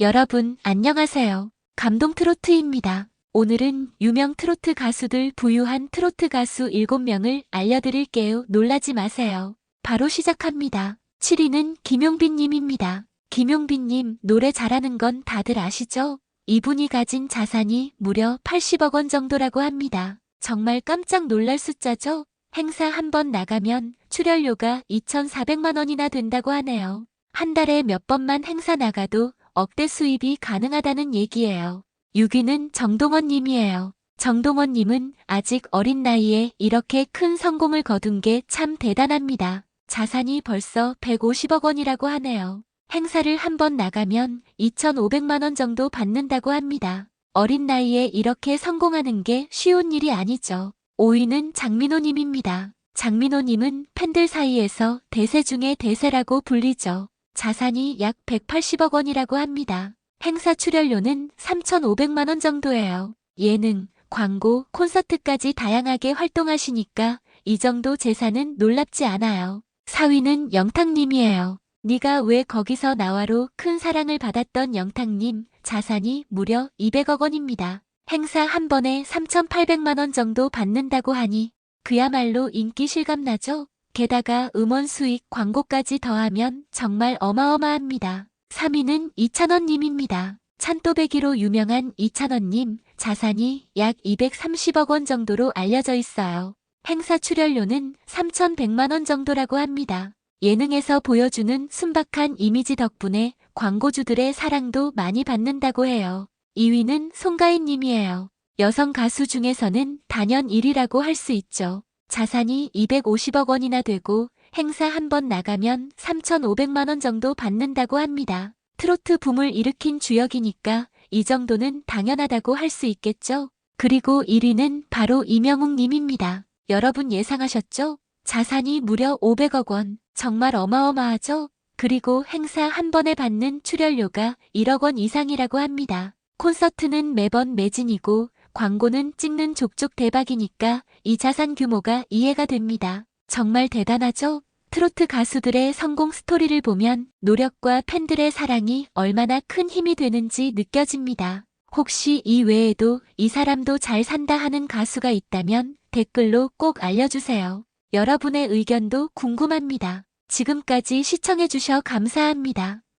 여러분, 안녕하세요. 감동 트로트입니다. 오늘은 유명 트로트 가수들 부유한 트로트 가수 7명을 알려드릴게요. 놀라지 마세요. 바로 시작합니다. 7위는 김용빈님입니다. 김용빈님 노래 잘하는 건 다들 아시죠? 이분이 가진 자산이 무려 80억 원 정도라고 합니다. 정말 깜짝 놀랄 숫자죠? 행사 한 번 나가면 출연료가 2,400만 원이나 된다고 하네요. 한 달에 몇 번만 행사 나가도 억대 수입이 가능하다는 얘기예요. 6위는 정동원 님이에요. 정동원 님은 아직 어린 나이에 이렇게 큰 성공을 거둔 게 참 대단합니다. 자산이 벌써 150억 원이라고 하네요. 행사를 한 번 나가면 2,500만 원 정도 받는다고 합니다. 어린 나이에 이렇게 성공하는 게 쉬운 일이 아니죠. 5위는 장민호 님입니다. 장민호 님은 팬들 사이에서 대세 중의 대세라고 불리죠. 자산이 약 180억 원이라고 합니다. 행사 출연료는 3,500만 원 정도예요. 예능, 광고, 콘서트까지 다양하게 활동하시니까 이 정도 재산은 놀랍지 않아요. 4위는 영탁님이에요. 네가 왜 거기서 나와로 큰 사랑을 받았던 영탁님 자산이 무려 200억 원입니다. 행사 한 번에 3,800만 원 정도 받는다고 하니 그야말로 인기 실감나죠? 게다가 음원 수익 광고까지 더하면 정말 어마어마합니다. 3위는 이찬원님입니다. 찬또배기로 유명한 이찬원님 자산이 약 230억 원 정도로 알려져 있어요. 행사 출연료는 3,100만 원 정도라고 합니다. 예능에서 보여주는 순박한 이미지 덕분에 광고주들의 사랑도 많이 받는다고 해요. 2위는 송가인님이에요. 여성 가수 중에서는 단연 1위라고 할 수 있죠. 자산이 250억 원이나 되고 행사 한 번 나가면 3,500만 원 정도 받는다고 합니다. 트로트 붐을 일으킨 주역이니까 이 정도는 당연하다고 할 수 있겠죠. 그리고 1위는 바로 이명웅 님입니다. 여러분 예상하셨죠? 자산이 무려 500억 원. 정말 어마어마하죠? 그리고 행사 한 번에 받는 출연료가 1억 원 이상이라고 합니다. 콘서트는 매번 매진이고 광고는 찍는 족족 대박이니까 이 자산 규모가 이해가 됩니다. 정말 대단하죠? 트로트 가수들의 성공 스토리를 보면 노력과 팬들의 사랑이 얼마나 큰 힘이 되는지 느껴집니다. 혹시 이 외에도 이 사람도 잘 산다 하는 가수가 있다면 댓글로 꼭 알려주세요. 여러분의 의견도 궁금합니다. 지금까지 시청해주셔 감사합니다.